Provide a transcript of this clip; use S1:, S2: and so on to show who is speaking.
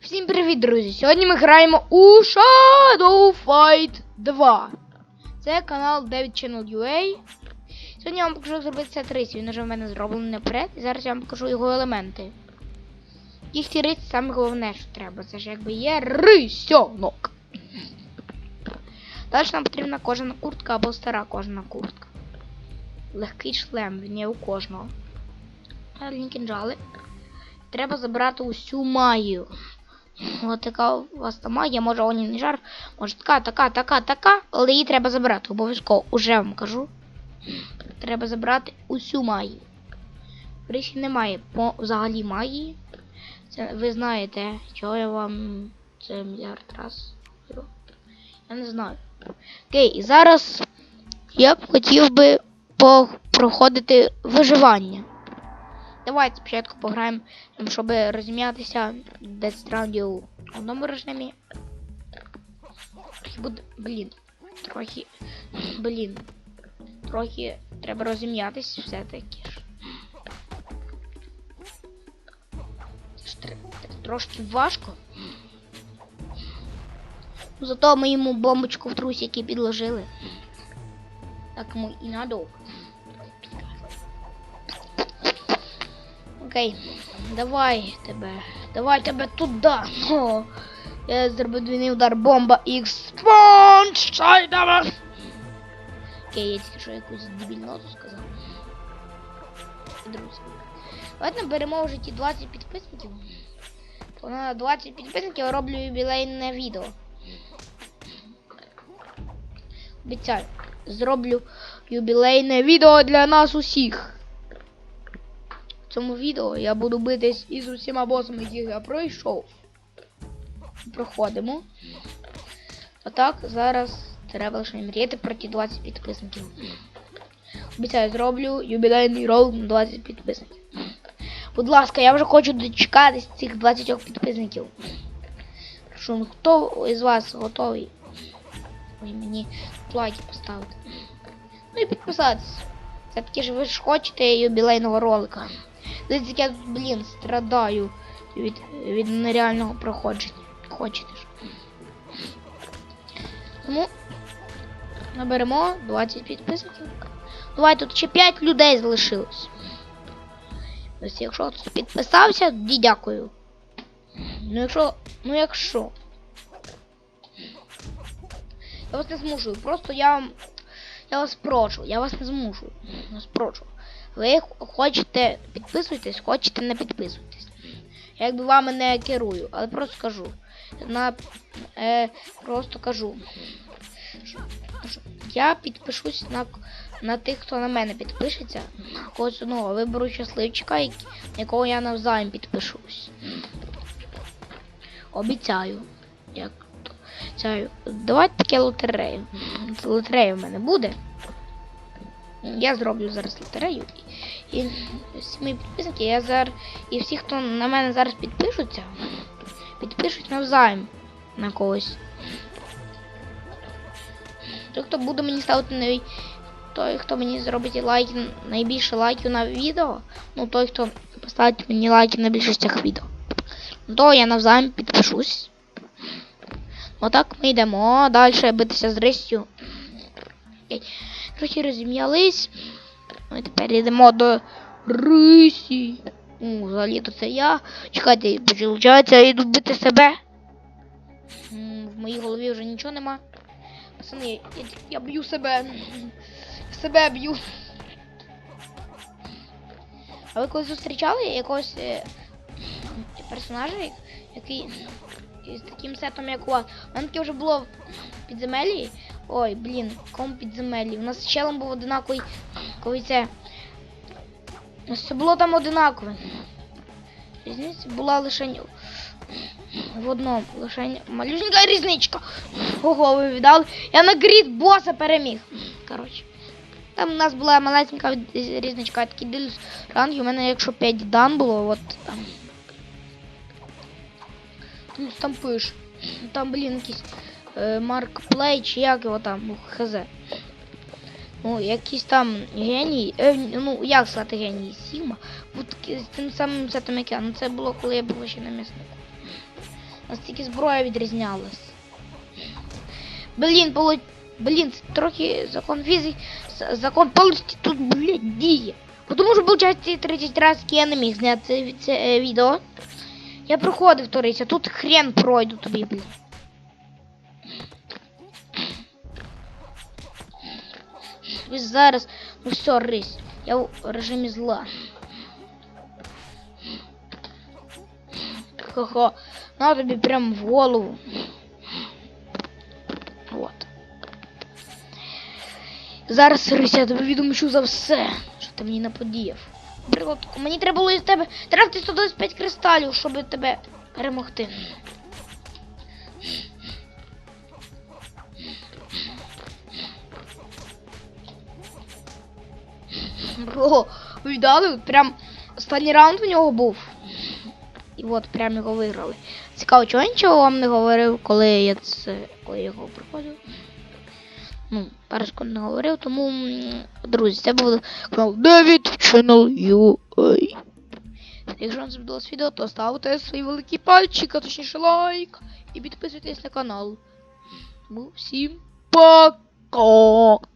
S1: Всім привіт, друзі! Сьогодні ми граємо у Shadow Fight 2. Це канал David Channel UA. Сьогодні я вам покажу як зробити сет рисів. Він вже в мене зроблений наперед. І зараз я вам покажу його елементи. Їх ці риси саме головне, що треба. Це ж якби є рисьонок. Далі нам потрібна кожана куртка або стара кожана куртка. Легкий шлем, він є у кожного. Гарні кінжали. Треба забрати усю магію. Ось така у вас там магія, може огнівний жар, може така, така, така, така, але її треба забрати. Обов'язково уже вам кажу. Треба забрати усю магію. Рисі немає по взагалі магії. Це ви знаєте, чого я вам це мільярд раз. Я не знаю. Окей, і зараз я б хотів би проходити виживання. Давайте спочатку пограємо, щоб розім'ятися десь раунді у одному режимі. Буде. Блін. Трохи. Блін. Трохи треба розім'ятись все-таки ж. Трошки важко. Зато ми йому бомбочку в трусики підложили. Так йому і надовго. Окей, давай тебе. Давай тебе туди. О, я зробив двійний удар бомба X. Спонж! Шайдава! Окей, я тільки що якусь дебільноту сказав. Друзі. Давайте наберемо в житті 20 підписників. На 20 підписників я роблю юбілейне відео. Обіцяю, зроблю юбілейне відео для нас усіх. Цьому відео я буду битись із усіма босами, яких я пройшов. Проходимо. А так, зараз треба лише мріяти про ті 20 підписників. Обіцяю, зроблю юбілейний ролик на 20 підписників. Будь ласка, я вже хочу дочекатись цих 20 підписників. Що, ну, хто із вас готовий? Ой, мені лайки поставити. Ну і підписатись. Все-таки ж ви ж хочете юбілейного ролика. Дивіться, як блін, страдаю від, від нереального проходження. Хочете ж. Тому наберемо 20 підписників. Давай тут ще 5 людей залишилось. Ось якщо хтось підписався, тоді дякую. Ну якщо. Ну якщо. Я вас не змушую, просто я вам. Я вас прошу, я вас не змушую. Я вас прошу. Ви хочете підписуйтесь, хочете не підписуйтесь. Якби вами не керую, але просто кажу. На, е, просто кажу. Я підпишусь на, на тих, хто на мене підпишеться. Когось одного виберу щасливчика, якого я навзаєм підпишусь. Обіцяю. Як. Давайте таке лотерею. Лотерея в мене буде. Я зроблю зараз лотерею. І, і всі мої підписники, я зараз. І всі, хто на мене зараз підпишуться, підпишуть навзаєм на когось. Той, хто буде мені ставити най... той, хто мені зробить лайки, найбільше лайків на відео, ну той, хто поставить мені лайки на більшостях відео, то я навзаєм підпишусь. Отак ми йдемо далі битися з рисю. Трохи розім'ялись. Ми тепер йдемо до рисі. Ну, взагалі то це я. Чекайте, виходить, я йду бити себе. В моїй голові вже нічого нема. Пацани, я, я, я б'ю себе. Себе б'ю. А ви колись зустрічали якогось е, персонажа, який з таким сетом, як у вас? У мене таке вже було в підземеллі. Ой, блін, кому підземеллі? У нас з челом був одинаковий, коли це. У нас все було там одинакове. Різниця була лише в одному, лише малюсенька різничка. Ого, ви віддали. Я на грід боса переміг. Коротше. Там у нас була малесенька різничка, такий диль ранг, у мене якщо 5 дан було, от там. Там, пиш. Там, блін, якийсь е, Марк Плей, чи як його там, ну, хз. Ну, якийсь там геній, е, ну, як сказати геній, Сігма, з тим самим сетом як я, ну це було, коли я був ще на м'яснику. Настільки зброя відрізнялась. Блін, поло... Блін, трохи закон фізики. Закон полості тут, блядь, діє. Тому що, виходить, 30 разів я не міг зняти це, це е, відео. Я проходив вториця, тут хрен пройду тобі, блін. Ось зараз, ну все, рись. Я в режимі зла. Хо-хо. На тобі прям в голову. Вот. Зараз Рися, я тобі відомчу за все, що ти мені наподіяв. Наприклад, мені треба було із тебе тратити 125 кристалів, щоб тебе перемогти. О, ви віддали? Прям останній раунд у нього був. І от прям його виграли. Цікаво, чого я нічого вам не говорив, коли я це. коли я його проходив. Ну, пару секунд не говорив, тому, друзі, це був канал David Channel UA. Якщо вам сподобалось відео, то ставте свої великі пальчик, а точніше лайк. І підписуйтесь на канал. Тому всім пока!